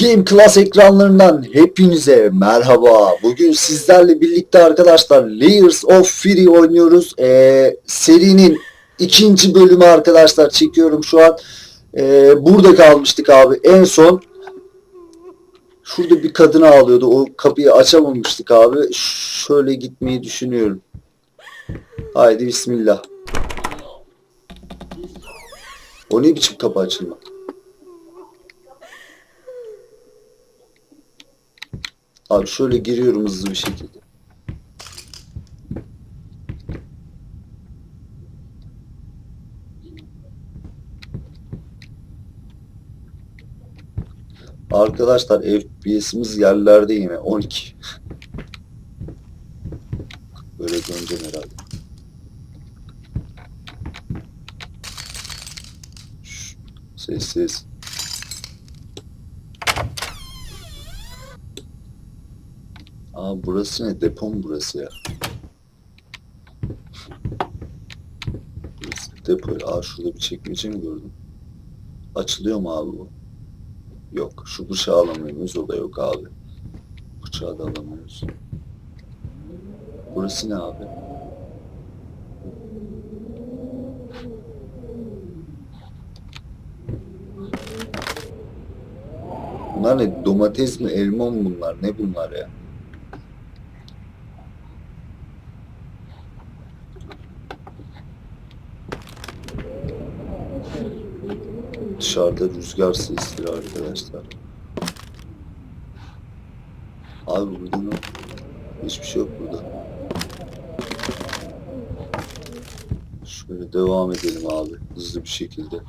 Game Class ekranlarından hepinize merhaba. Bugün sizlerle birlikte arkadaşlar Layers of Fury oynuyoruz. Ee, serinin ikinci bölümü arkadaşlar çekiyorum şu an. Ee, burada kalmıştık abi. En son şurada bir kadın ağlıyordu. O kapıyı açamamıştık abi. Şöyle gitmeyi düşünüyorum. Haydi bismillah. O ne biçim kapı açılma? Abi şöyle giriyorum hızlı bir şekilde. Arkadaşlar FPS'imiz yerlerde yine 12. Böyle döneceğim herhalde. Sessiz. Aa burası ne? Depo mu burası ya? Burası depo. Aa şurada bir çekmece mi gördüm? Açılıyor mu abi bu? Yok. Şu bıçağı alamıyoruz. O da yok abi. Bıçağı da alamıyoruz. Burası ne abi? Bunlar ne? Domates mi? Elma mı bunlar? Ne bunlar ya? Dışarıda rüzgar sesleri arkadaşlar. Abi burada ne? Hiçbir şey yok burada. Şöyle devam edelim abi. Hızlı bir şekilde.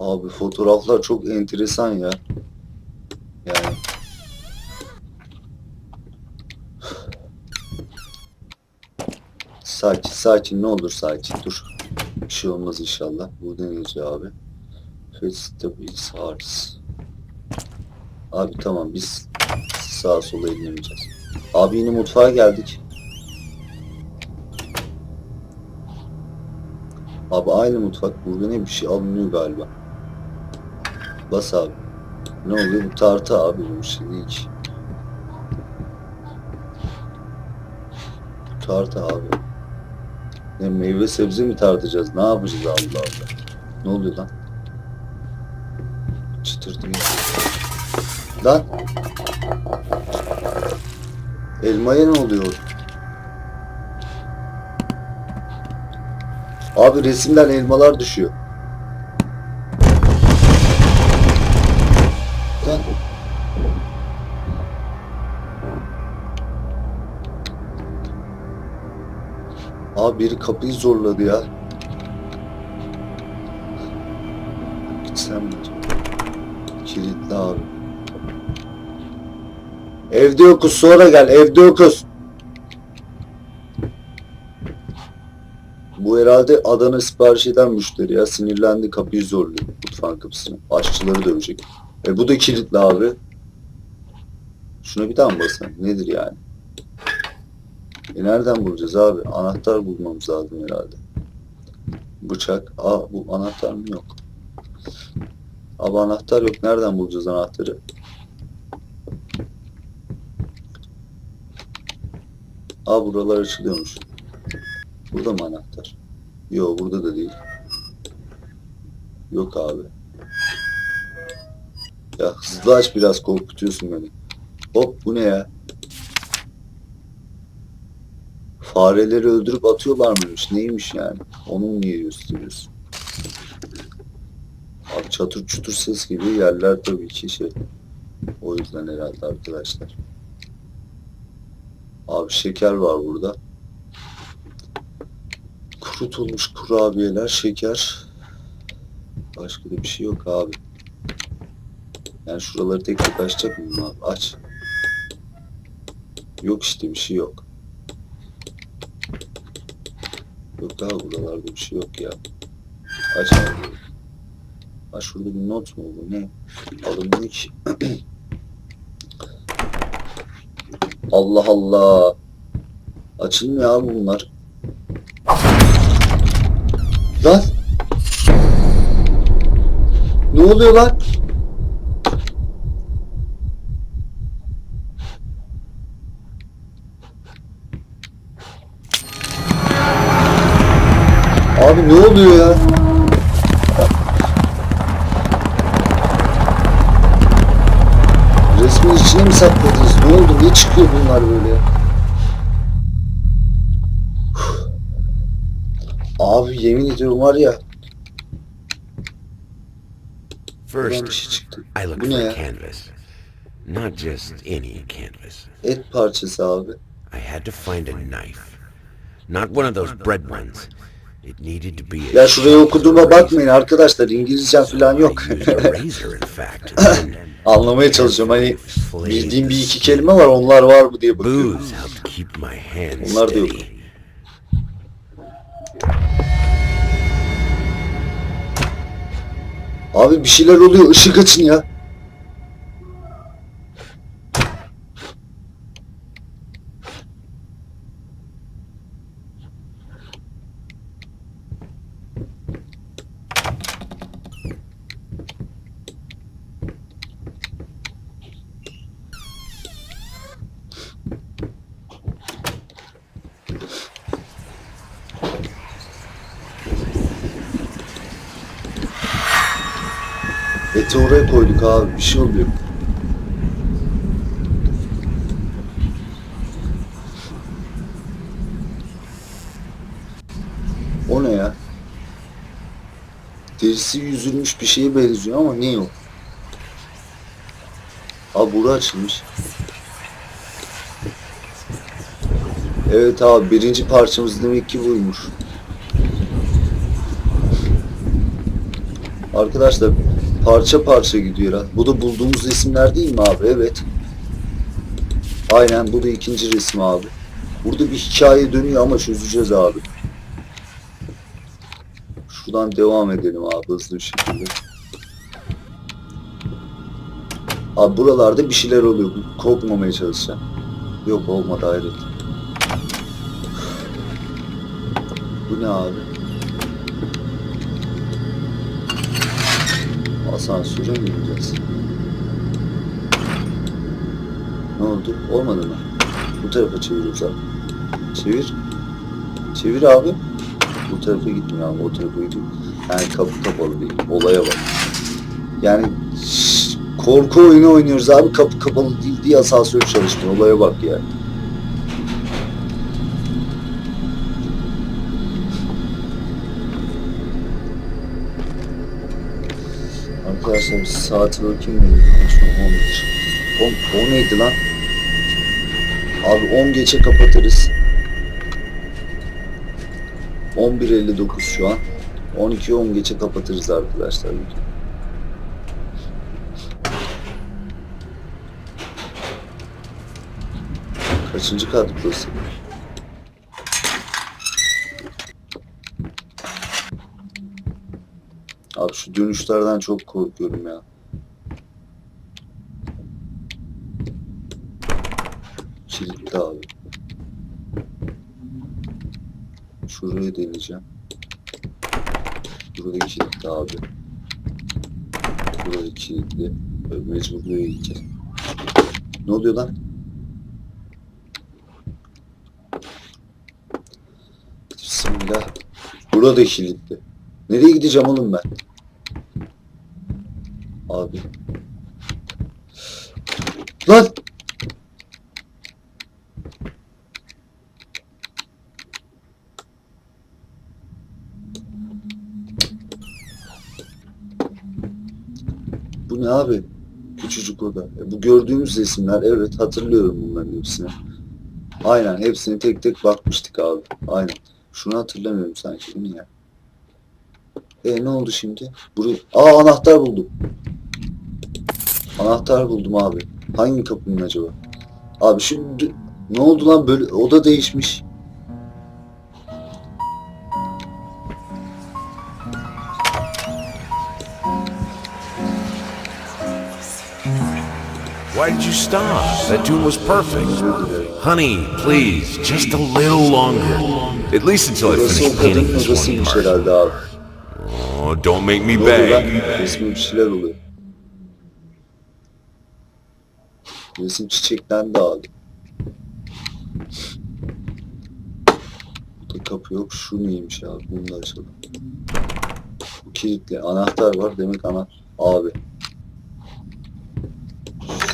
Abi fotoğraflar çok enteresan ya. Yani Sakin sakin ne olur sakin dur. Bir şey olmaz inşallah. Burada ne yazıyor abi? Vegetables Hearts. Abi tamam biz sağa sola ilerleyeceğiz. Abi yine mutfağa geldik. Abi aynı mutfak. Burada ne bir şey alınıyor galiba. Bas abi. Ne oluyor? Bu tartı abi bu şey değil ki. Bu tartı abi. Ne meyve sebze mi tartacağız? Ne yapacağız Allah Allah. Ne oluyor lan? Çıtırtı bir Lan. Elmaya ne oluyor? Abi resimden elmalar düşüyor. Abi biri kapıyı zorladı ya. Gitsem mi? Kilitli abi. Evde yokuz sonra gel evde yokuz. Bu herhalde Adana sipariş eden müşteri ya sinirlendi kapıyı zorluyor mutfağın kapısını. Aşçıları dövecek. E bu da kilitli abi. Şuna bir daha mı basalım? Nedir yani? E nereden bulacağız abi? Anahtar bulmamız lazım herhalde. Bıçak. Aa bu anahtar mı yok? Abi anahtar yok. Nereden bulacağız anahtarı? Aa buralar açılıyormuş. Burada mı anahtar? Yok burada da değil. Yok abi. Ya hızlı aç biraz korkutuyorsun beni. Hop bu ne ya? Fareleri öldürüp atıyorlar mıymış? Neymiş yani? Onun niye gösteriyorsun? Abi çatır çutur ses gibi yerler tabii ki şey. O yüzden herhalde arkadaşlar. Abi şeker var burada. Kurutulmuş kurabiyeler, şeker. Başka da bir şey yok abi. Yani şuraları tek tek açacak mıyım abi? Aç. Yok işte bir şey yok. Yok abi buralarda bir şey yok ya. Aç abi. Ha şurada bir not mu bu ne? Alınmıyor ki. Allah Allah. Açılmıyor abi bunlar. Lan. Ne oluyor lan? Abi ne oluyor ya? Resmin içine mi sakladınız? Ne oldu? Niye çıkıyor bunlar böyle ya? Abi yemin ediyorum var ya buradan bir First, şey çıktı. I Bu ne for ya? canvas. Not just any canvas. Et parçası abi. I had to find a knife. Not one of those bread ones. It needed to be a Ya sharp okuduğuma bakmayın arkadaşlar. İngilizcem falan yok. Anlamaya çalışıyorum. Hani bildiğim bir iki kelime var. Onlar var mı diye bakıyorum. Onlar da yok. Abi bir şeyler oluyor. Işık açın ya. Eti oraya koyduk abi. Bir şey oluyor. O ne ya? Derisi yüzülmüş bir şeye benziyor ama ne o? Abi bura açılmış. Evet abi birinci parçamız demek ki buymuş. Arkadaşlar parça parça gidiyor ha. Bu da bulduğumuz resimler değil mi abi? Evet. Aynen bu da ikinci resim abi. Burada bir hikaye dönüyor ama çözeceğiz abi. Şuradan devam edelim abi hızlı bir şekilde. Abi buralarda bir şeyler oluyor. Korkmamaya çalışacağım. Yok olmadı hayret. Bu ne abi? Asansöre mi gideceğiz? Ne oldu? Olmadı mı? Bu tarafa çeviriyoruz abi. Çevir. Çevir abi. Bu tarafa gitmiyor abi. O tarafa gidiyor. Yani kapı kapalı değil. Olaya bak. Yani şş, korku oyunu oynuyoruz abi. Kapı kapalı değil diye asansör çalışmıyor. Olaya bak ya. Bir saate bakayım dedim. Şu an 11. 10, o neydi lan? Abi 10 geçe kapatırız. 11.59 şu an. 12 10 geçe kapatırız arkadaşlar. Kaçıncı kat burası? Abi şu dönüşlerden çok korkuyorum ya. Kilitli abi. Şurayı deneyeceğim. Burada kilitli abi. Burada kilitli. Mecbur buraya gideceğiz. Ne oluyor lan? Bismillah. Burada kilitli. Nereye gideceğim oğlum ben? Abi. Lan! Bu ne abi? Küçücük oda. E, bu gördüğümüz resimler evet hatırlıyorum bunların hepsini. Aynen hepsini tek tek bakmıştık abi. Aynen. Şunu hatırlamıyorum sanki değil mi ya? E ne oldu şimdi? Burayı... Aa anahtar buldum. Anahtar buldum abi. Hangi kapının acaba? Abi şimdi ne oldu lan böyle oda değişmiş. Why did you stop? That tune was perfect. Honey, please, just a little longer. At least until I finish painting this one part. Oh, don't make me beg. Resmi bir şeyler oluyor. Resim çiçekten dağıldı. Burada kapı yok. Şu neymiş abi? Bunu da açalım. Bu kilitli. Anahtar var. Demek ana... Abi.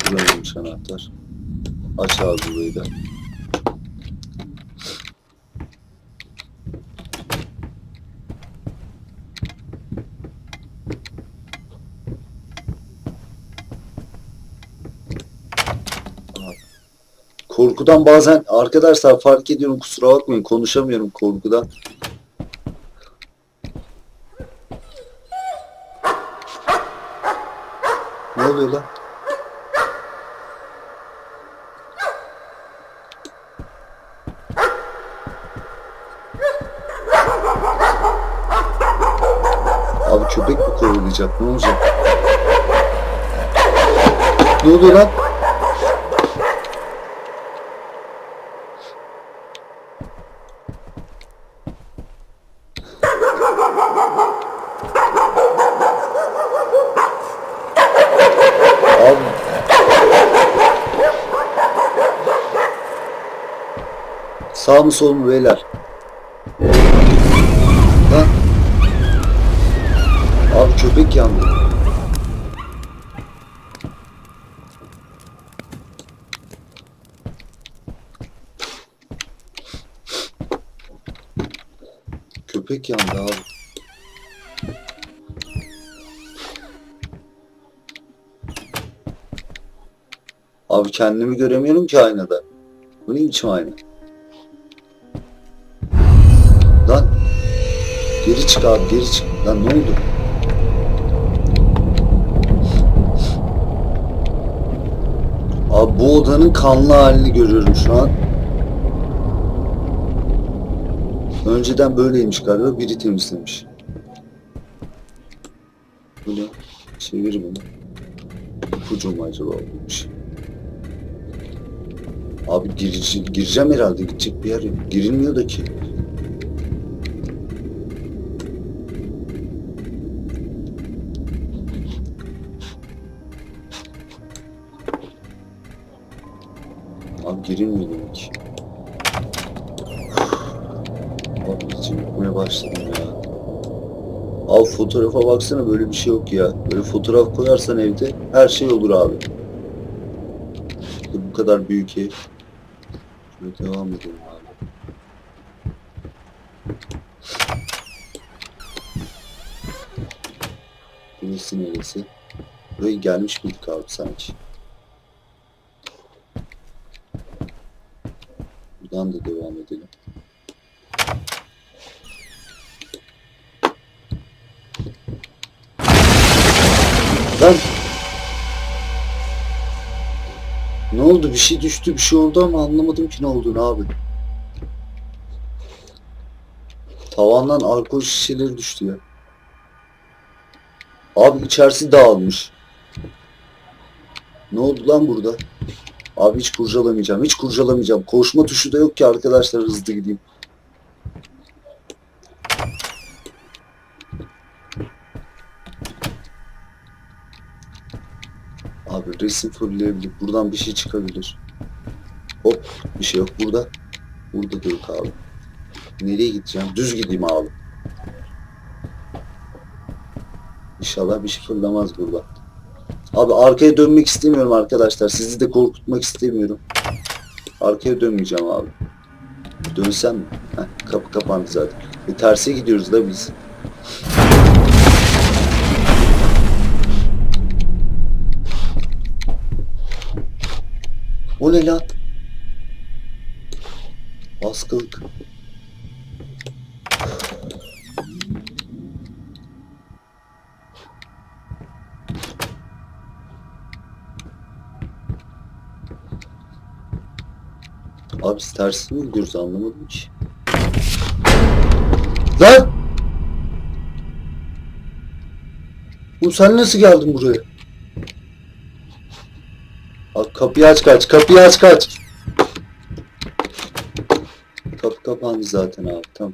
Şuranıymış anahtar. Aç abi burayı da. Korkudan bazen arkadaşlar fark ediyorum kusura bakmayın konuşamıyorum korkudan. Ne oluyor lan? Abi köpek mi kovalayacak? Ne olacak? Ne oluyor lan? Abi. Sağ mı sol mu beyler? Lan. Abi köpek yandı. Köpek yandı abi. Abi kendimi göremiyorum ki aynada. Bu ne biçim ayna? Lan. Geri çık abi geri çık. Lan ne oldu? Abi bu odanın kanlı halini görüyorum şu an. Önceden böyleymiş galiba biri temizlemiş. Bu ne? Çevir bunu. İpucu mu acaba olmuş? Abi girici, gireceğim herhalde gidecek bir yer yok. Girilmiyor da ki. Abi demek ki. Abi içim yıkmaya başladım ya. Abi fotoğrafa baksana böyle bir şey yok ya. Böyle fotoğraf koyarsan evde her şey olur abi. Bu kadar büyük ev. Şöyle devam edelim abi. Burası neresi? Buraya gelmiş miydik abi sanki? Buradan da devam edelim. Lan! Ne oldu? Bir şey düştü, bir şey oldu ama anlamadım ki ne olduğunu abi. Tavandan alkol şişeleri düştü ya. Abi içerisi dağılmış. Ne oldu lan burada? Abi hiç kurcalamayacağım. Hiç kurcalamayacağım. Koşma tuşu da yok ki arkadaşlar hızlı gideyim. Abi resim fırlayabilir. Buradan bir şey çıkabilir. Hop bir şey yok burada. Burada da yok abi. Nereye gideceğim? Düz gideyim abi. İnşallah bir şey fırlamaz burada. Abi arkaya dönmek istemiyorum arkadaşlar. Sizi de korkutmak istemiyorum. Arkaya dönmeyeceğim abi. Dönsem mi? Heh, kapı kapandı zaten. E, terse gidiyoruz da biz. O ne lan? Baskılık. tersi mi gidiyoruz anlamadım ki. Lan! Bu sen nasıl geldin buraya? Bak kapıyı aç kaç, kapıyı aç kaç. Kapı kapandı zaten abi, tamam.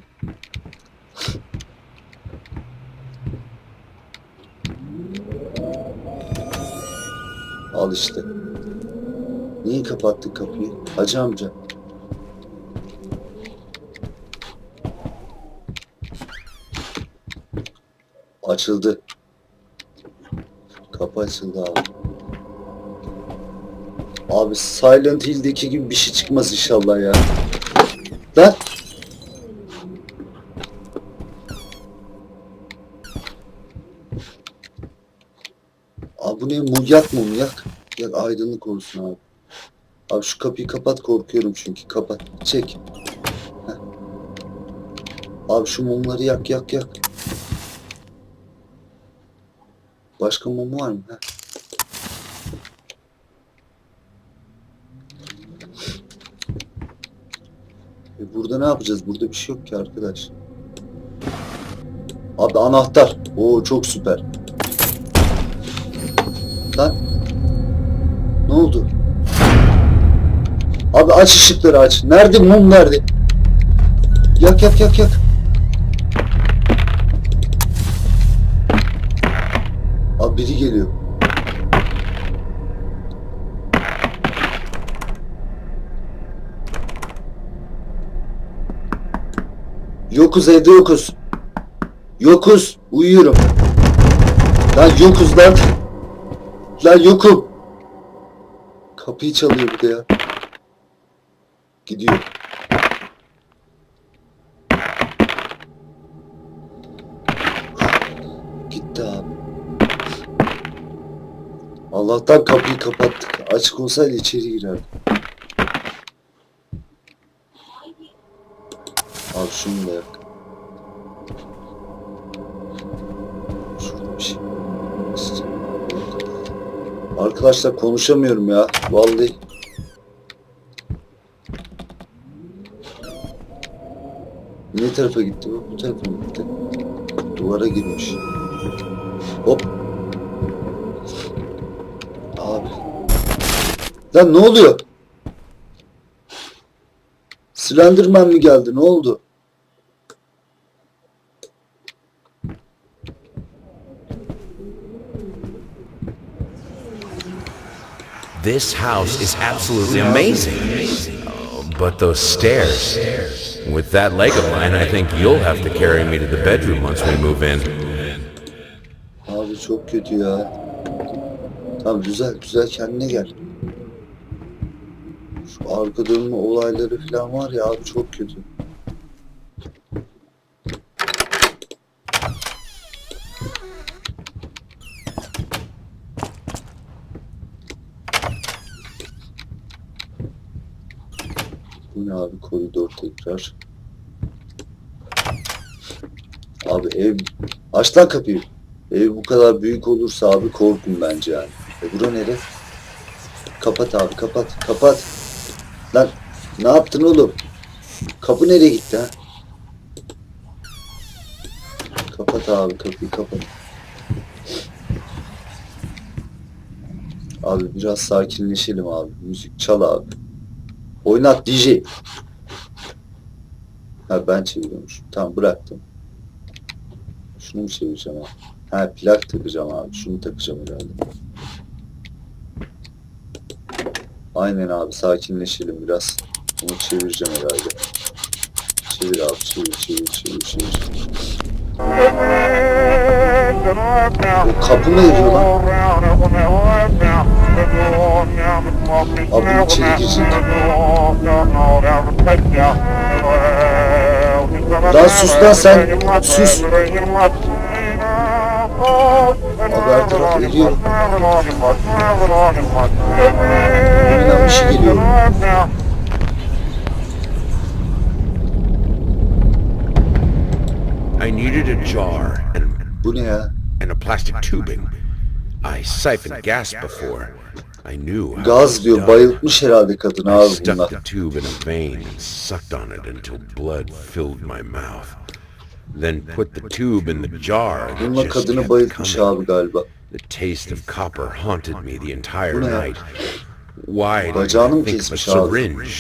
Al işte. Niye kapattın kapıyı? Hacı amca. Açıldı. Kapı açıldı abi. Abi Silent Hill'deki gibi bir şey çıkmaz inşallah ya. Lan! Abi bu ne? Mumyak mı mumyak? Ya aydınlık olsun abi. Abi şu kapıyı kapat korkuyorum çünkü. Kapat. Çek. Heh. Abi şu mumları yak yak yak. Başka mum var mı? Heh. E burada ne yapacağız? Burada bir şey yok ki arkadaş. Abi anahtar. Oo çok süper. Lan. Ne oldu? Abi aç ışıkları aç. Nerede mum nerede? Yak yak yak yak. Biri geliyor. Yokuz evde yokuz. Yokuz. Uyuyorum. Lan yokuz lan. Lan yokum. Kapıyı çalıyor bir de ya. Gidiyor. Allah'tan kapıyı kapattık. Açık olsaydı içeri girerdi. Al şunu da yak. Şurada şey. Arkadaşlar konuşamıyorum ya. Vallahi. Ne tarafa gitti bu? Bu tarafa gitti? Duvara girmiş. Hop. Abi. Lan ne oluyor? Slenderman mi geldi? Ne oldu? This house is absolutely amazing. But those stairs. With that leg of mine, I think you'll have to carry me to the bedroom once we move in. Abi çok kötü ya. Tamam güzel güzel kendine gel. Şu arka dönme olayları falan var ya abi çok kötü. Bu ne abi koridor tekrar. Abi ev aç lan kapıyı. Ev bu kadar büyük olursa abi korkun bence yani. E bura nere? Kapat abi kapat kapat. Lan ne yaptın oğlum? Kapı nereye gitti ha? Kapat abi kapıyı kapat. Abi biraz sakinleşelim abi. Müzik çal abi. Oynat DJ. Ha ben çeviriyormuşum. Tamam bıraktım. Şunu mu çevireceğim abi? Ha plak takacağım abi. Şunu takacağım herhalde. Aynen abi sakinleşelim biraz. Bunu çevireceğim herhalde. Çevir abi çevir çevir çevir çevir. O kapı mı eriyor lan? Abi içeri girecek. Lan sus lan sen, sus. Abi her taraf eriyor. Bir şey geliyor. I needed a jar and, Bu ne ya? and a plastic tubing. I siphoned gas before. I knew how it Gaz was diyor. done. Bayıltmış herhalde kadın I abi stuck bunlar. the tube in a vein and sucked on it until blood filled my mouth. Then put the tube in the jar. Bununla just kadını kept bayıltmış coming. abi galiba. The taste of copper haunted me the entire Bu ne ya? night. Why did Bacağını I mı think of a kesmiş abi? syringe?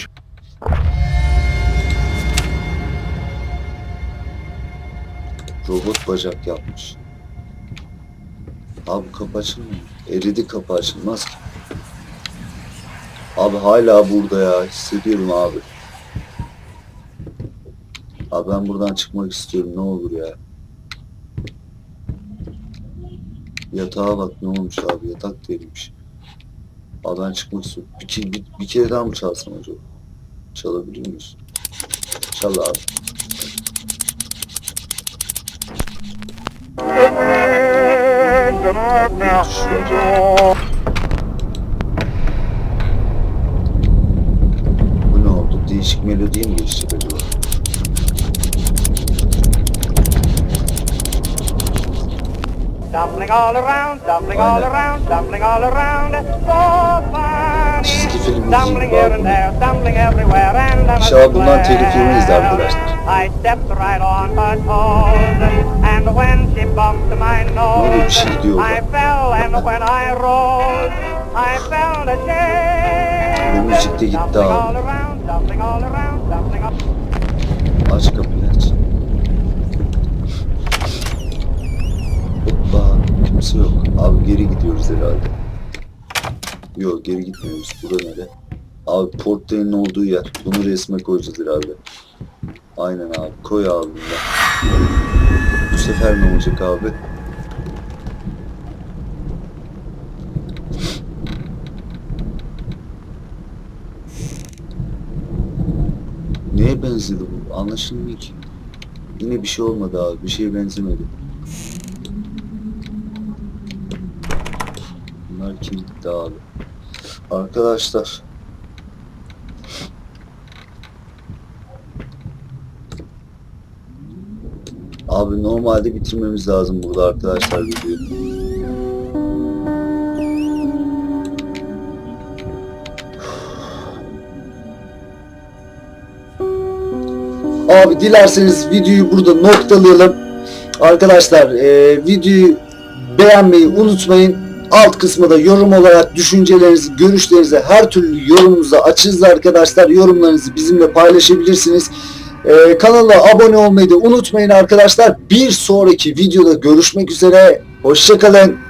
Robot bacak yapmış. Abi kapı açılmıyor. Eridi kapı açılmaz ki. Abi hala burada ya. Hissediyorum abi. Abi ben buradan çıkmak istiyorum. Ne olur ya. Yatağa bak ne olmuş abi. Yatak değilmiş. Abi ben çıkmak istiyorum. Bir, bir, bir kere daha mı çalsam acaba? Çalabiliyor muyuz? Çal abi. Bu ne oldu? Değişik melodiye mi geçecek acaba? Dumpling all around, dumpling all around, dumpling all around. So funny. Dumpling here and there, dumpling everywhere, and I'm İnşallah bundan yemeyiz arkadaşlar. I stepped right on her toes, and when she bumped my nose, I fell, and when I rose, I felt ashamed. Bu müzik de gitti abi. all around, dumpling all around, dumpling all Aç kapıyı aç. Hoppa. Kimse yok. Abi geri gidiyoruz herhalde. Yok geri gitmiyoruz. Bura nere? Abi portrenin olduğu yer. Bunu resme koyacağız herhalde. Aynen abi. Koy abi. Bu sefer ne olacak abi? Neye benzedi bu? Anlaşılmıyor ki. Yine bir şey olmadı abi. Bir şeye benzemedi. Gitti abi? Arkadaşlar. Abi normalde bitirmemiz lazım burada arkadaşlar videoyu. Abi dilerseniz videoyu burada noktalayalım. Arkadaşlar e, videoyu beğenmeyi unutmayın. Alt kısmında yorum olarak düşüncelerinizi, görüşlerinizi her türlü yorumunuza açığız arkadaşlar. Yorumlarınızı bizimle paylaşabilirsiniz. E, kanala abone olmayı da unutmayın arkadaşlar. Bir sonraki videoda görüşmek üzere. Hoşçakalın.